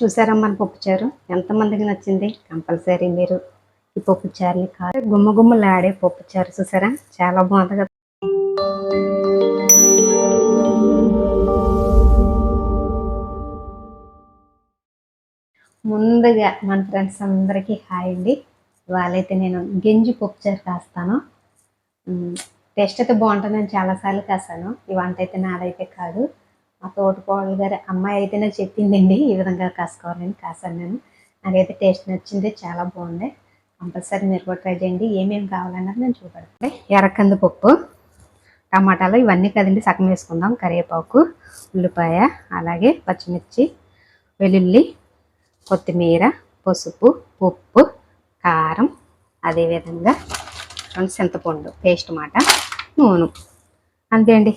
చూసారా మన పప్పుచారు ఎంతమందికి నచ్చింది? కంపల్సరీ మీరు ఈ పప్పుచారుని కాదు గుమ్మ గుమ్మలాడే పప్పుచారు చూసారా? చాలా బాగుంది కదా. ముందుగా మన ఫ్రెండ్స్ అందరికీ హాయ్ అండి. వాళ్ళైతే నేను గింజి పప్పుచారు కాస్తాను. టేస్ట్ అయితే బాగుంటుందని చాలాసార్లు కాసాను ఈ వంట అయితే నాదైతే కాదు. మా తోటకోడలు గారు అమ్మాయి అయితే నాకు చెప్పిందండి ఈ విధంగా కాసుకోవాలని కాసాను నేను నాకైతే టేస్ట్ నచ్చింది చాలా బాగుంది. కంపల్సరీ మీరు కూడా ట్రై చేయండి ఏమేమి కావాలన్నది నేను చూపెడతాను ఎర్రకంది పప్పు టమాటాలు ఇవన్నీ కదండి సగం వేసుకుందాం. కరివేపాకు ఉల్లిపాయ అలాగే పచ్చిమిర్చి వెల్లుల్లి కొత్తిమీర పసుపు ఉప్పు కారం అదేవిధంగా రెండు చింతపండు పేస్ట్ మాట నూనె. అంతే అండి.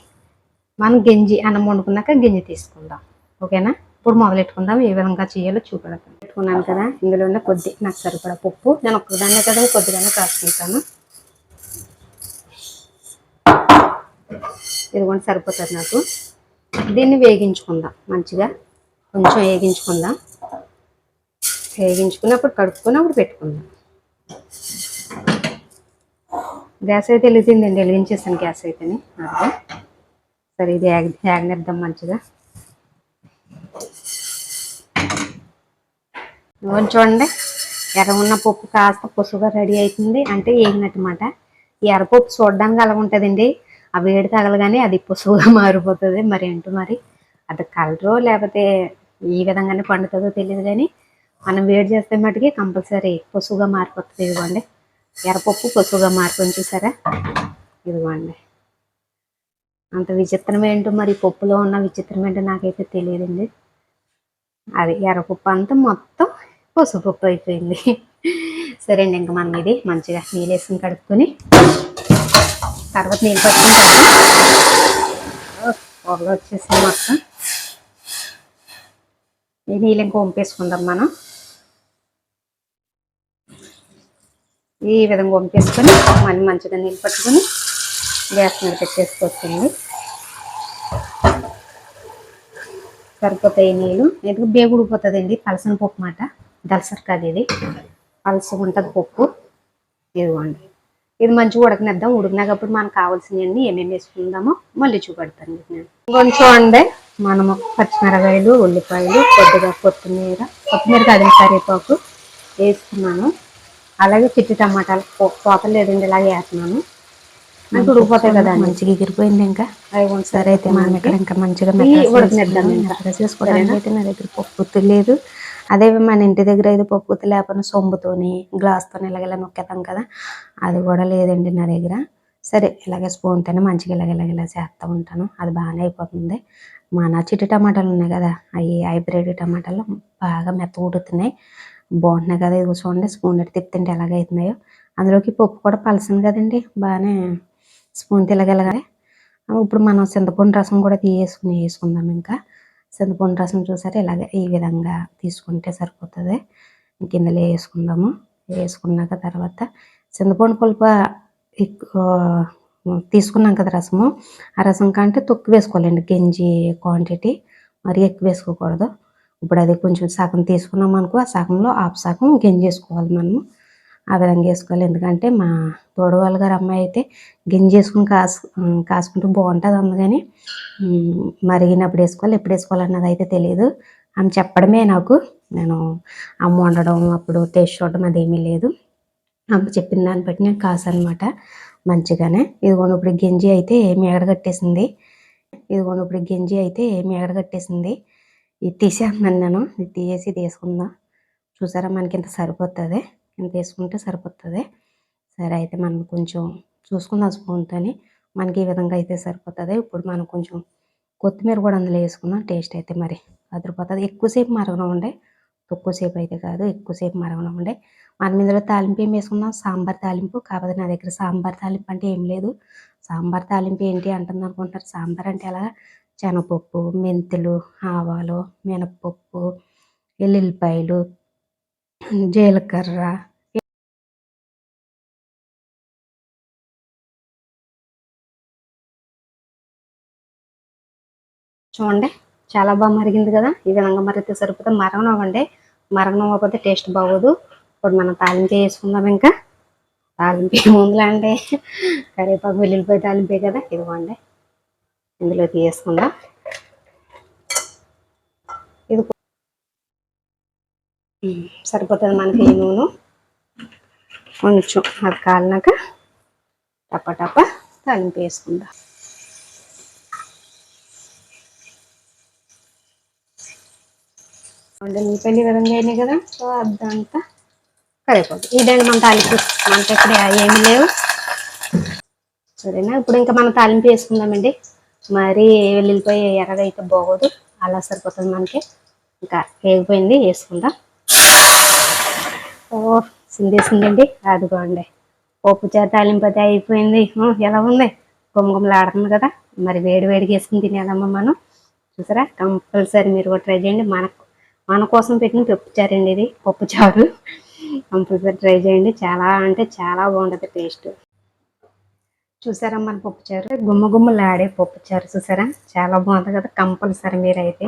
మనం గంజి అన్నం వండుకున్నాక గింజి తీసుకుందాం. ఓకేనా? ఇప్పుడు మొదలెట్టుకుందాం. ఏ విధంగా చేయాలో చూపెడతాం. పెట్టుకున్నాను కదా ఇందులో ఉన్న కొద్ది నాకు సరిపడా పప్పు. నేను ఒక్కదాన్నే కదా కొద్దిగానే కాసుకుంటాను ఇదిగోండి సరిపోతుంది నాకు. దీన్ని వేగించుకుందాం మంచిగా. కొంచెం వేగించుకుందాం. వేగించుకున్నప్పుడు కడుక్కుని అప్పుడు పెట్టుకుందాం. గ్యాస్ అయితే వెలిగిందండి వెలిగించేసాను గ్యాస్ అయితేనే. అదే సరే ఇది యాగ్ యాగనిద్దాం మంచిగా. ఇదిగోండి చూడండి ఎర్రగున్న పప్పు కాస్త పసుగా రెడీ అవుతుంది అంటే ఏగినట్టమాట ఈ ఎర్రపప్పు చూడడానికి అలా ఉంటుందండి ఆ వేడి తగలగానే అది పసుగా మారిపోతుంది. మరి ఏంటో మరి? అది కలరో లేకపోతే ఈ విధంగానే పండుతుందో తెలియదు కానీ మనం వేడి చేస్తే మటుకి కంపల్సరీ పసుగా మారిపోతుంది. ఇదిగోండి ఎర్రపప్పు పసుగా మారిపోయింది చూసారా? ఇదిగోండి. అంత విచిత్రం ఏంటో మరి పప్పులో ఉన్న విచిత్రం ఏంటో నాకైతే తెలియదండి. అది ఎర్రపప్పు అంతా మొత్తం పసుపప్పు అయిపోయింది. సరే అండి ఇంకా మనం ఇది మంచిగా నీళ్ళు వేసుకుని కడుక్కొని తర్వాత నీళ్ళు పట్టుకుని పొగలు వచ్చేసింది మొత్తం. ఈ నీళ్ళు ఇంకా వంపేసుకుందాం మనం. ఈ విధంగా వంపేసుకొని మళ్ళీ మంచిగా నీళ్ళు పట్టుకొని గ్యాస్ మీద పెట్టేసుకోవచ్చండి సరిపోతాయి నీళ్ళు. ఎందుకు బేగుడిపోతుందండి పలసన పప్పు మాట దలసరి కాదు ఇది పలసగా ఉంటుంది పప్పు ఇదిగోండి. ఇది మంచిగా ఉడకనిద్దాం. ఉడికినాకప్పుడు మనకు కావాల్సినవన్నీ ఏమేమి వేసుకుందామో మళ్ళీ చూపెడతాను మీకు నేను. కొంచెం చూడండి మనము పచ్చిమిరకాయలు ఉల్లిపాయలు కొద్దిగా కొత్తిమీర కొత్తిమీర కాదు కరివేపాకు వేసుకున్నాను. అలాగే చిట్టి టమాటాలు పో- పోత లేదండి ఇలాగే వేస్తున్నాను. ఉడికిపోతాయి కదా మంచిగా ఎగిరిపోయింది ఇంకా. సరే అయితే మనం ఇక్కడ ఇంకా మంచిగా చేసుకోవడానికి అయితే నా దగ్గర పప్పు లేదు. అదే మన ఇంటి దగ్గర అయితే పప్పు లేకపోయినా సొంబుతోని గ్లాస్తోని ఇలాగ నొక్కేతాం కదా. అది కూడా లేదండి నా దగ్గర. సరే ఇలాగ స్పూన్తోనే మంచిగా ఇలాగ ఇలాగ ఇలా చేస్తూ ఉంటాను. అది బాగానే అయిపోతుంది. మన చిట్టి టమాటాలు ఉన్నాయి కదా అవి హైబ్రిడ్ టమాటాలు బాగా మెత్త ఉడుతున్నాయి. బాగుంటున్నాయి కదా ఇవి చూడండి స్పూన్ ఎట్టి తిప్పుతుంటే ఎలాగ అవుతున్నాయో అందులోకి పప్పు కూడా పలసింది కదండి బాగానే స్పూన్ తిలగలగా ఇప్పుడు మనం చింతపండు రసం కూడా తీయేసుకుని వేసుకుందాం ఇంకా. చింతపండు రసం చూసారు? ఇలాగ ఈ విధంగా తీసుకుంటే సరిపోతుంది. ఇంక ఇందులో వేసుకుందాము. వేసుకున్నాక తర్వాత చింతపండు పులుపు ఎక్కువ తీసుకున్నాం కదా రసము. ఆ రసం కంటే తొక్కు వేసుకోవాలండి. గంజి క్వాంటిటీ మరీ ఎక్కువ వేసుకోకూడదు. ఇప్పుడు అది కొంచెం సగం తీసుకున్నాం అనుకో ఆ సగంలో హాఫ్ సగం గంజి వేసుకోవాలి మనము. ఆ విధంగా వేసుకోవాలి. ఎందుకంటే మా తోడవాళ్ళ గారు అమ్మాయి అయితే గింజ వేసుకుని కాసు కాసుకుంటూ బాగుంటుంది అందుకని మరిగినప్పుడు వేసుకోవాలి. ఎప్పుడు వేసుకోవాలన్నది అయితే తెలియదు ఆమె చెప్పడమే నాకు. నేను అమ్మ వండడం అప్పుడు టేస్ట్ చూడడం అదేమీ లేదు. అమ్మ చెప్పిన దాన్ని బట్టి నేను కాసనమాట మంచిగానే. ఇదిగోండి ఇప్పుడు గింజి అయితే మేగడ కట్టేసింది. ఇదిగోండి ఇప్పుడు గింజి అయితే మేగడ కట్టేసింది. ఇది తీసేస్తున్నాను నేను. ఇది తీసేసి తీసుకుందాం చూసారా మనకి ఇంత సరిపోతుంది. ఇంత వేసుకుంటే సరిపోతుంది. సరే అయితే మనం కొంచెం చూసుకుందాం స్పూన్తోని. మనకి ఈ విధంగా అయితే సరిపోతుంది. ఇప్పుడు మనం కొంచెం కొత్తిమీర కూడా అందులో వేసుకుందాం. టేస్ట్ అయితే మరి అదిరిపోతుంది. ఎక్కువసేపు మరగడం ఉండే తక్కువసేపు అయితే కాదు ఎక్కువసేపు మరగడం ఉండే మనం ఇందులో తాలింపు ఏం వేసుకుందాం? సాంబార్ తాలింపు. కాకపోతే నా దగ్గర సాంబార్ తాలింపు అంటే ఏం లేదు. సాంబార్ తాలింపు ఏంటి అంటుంది అనుకుంటారు సాంబార్ అంటే ఎలా శనగపప్పు మెంతులు ఆవాలు మినపప్పు ఎల్లుల్లిపాయలు జీలకర్ర చూడండి చాలా బాగా మరిగింది కదా? ఈ విధంగా మరిగితే సరిపోతుంది మరగనివ్వండి మరగనివ్వకపోతే టేస్ట్ బాగోదు. ఇప్పుడు మనం తాలింపే వేసుకుందాం ఇంకా. తాలింపు ఏముందిలే అంటే కరివేపాకు వెల్లుల్లిపోయి తాలింపే కదా? ఇదిగోండి. ఇందులోకి వేసుకుందాం. ఇది సరిపోతుంది మనకి ఈ నూనె. కొంచెం అది కాలినాక టప టప తాలింపు వేసుకుందాం. వండలిపోయిన విధంగా అయినాయి కదా సో అదంతా కరివేపాకు ఇదండి మన తాలింపు మనకి ఇక్కడ ఏమి లేవు. సరేనా? ఇప్పుడు ఇంకా మనం తాలింపు వేసుకుందామండి. మరి వెల్లుల్లిపోయి ఎర్రగా అయితే బాగోదు. అలా సరిపోతుంది మనకి. ఇంకా వేగిపోయింది వేసుకుందాం. ఓ సిందేసిందండి అదిగోండి. పప్పు చేత తాలింపు అయిపోయింది. ఎలా ఉంది? గుమ్మగుమ్మలాడుతుంది కదా. మరి వేడి వేడిగా వేసుకుని తినేదమ్మా మనం. చూసారా? కంపల్సరీ మీరు కూడా ట్రై చేయండి. మన మన కోసం పెట్టిన పప్పు అండి ఇది. పప్పు చారు. కంపల్సరీ ట్రై చేయండి. చాలా అంటే చాలా బాగుంటుంది టేస్ట్. చూసారా మన పప్పు చారు? గుమ్మ గుమ్మలాడే పప్పు చారు చూసారా? చాలా బాగుంటుంది కదా కంపల్సరీ మీరైతే.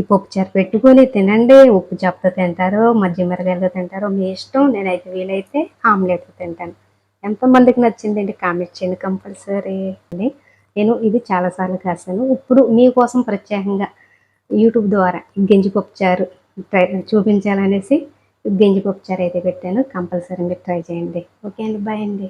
ఈ పప్పుచారు పెట్టుకొని తినండి. ఉప్పు చేపతో తింటారు మధ్య మిరగాయలతో తింటారు మీ ఇష్టం. నేనైతే వీలైతే ఆమ్లెట్ తింటాను. ఎంతమందికి నచ్చిందండి కామెంట్ చేయండి కంపల్సరీ అండి. నేను ఇది చాలాసార్లు కాసాను ఇప్పుడు మీకోసం ప్రత్యేకంగా యూట్యూబ్ ద్వారా గెంజి చారు ట్రై చూపించాలనేసి గెంజి చారు అయితే పెట్టాను. కంపల్సరీ మీరు ట్రై చేయండి. ఓకే అండి. బాయ్ అండి.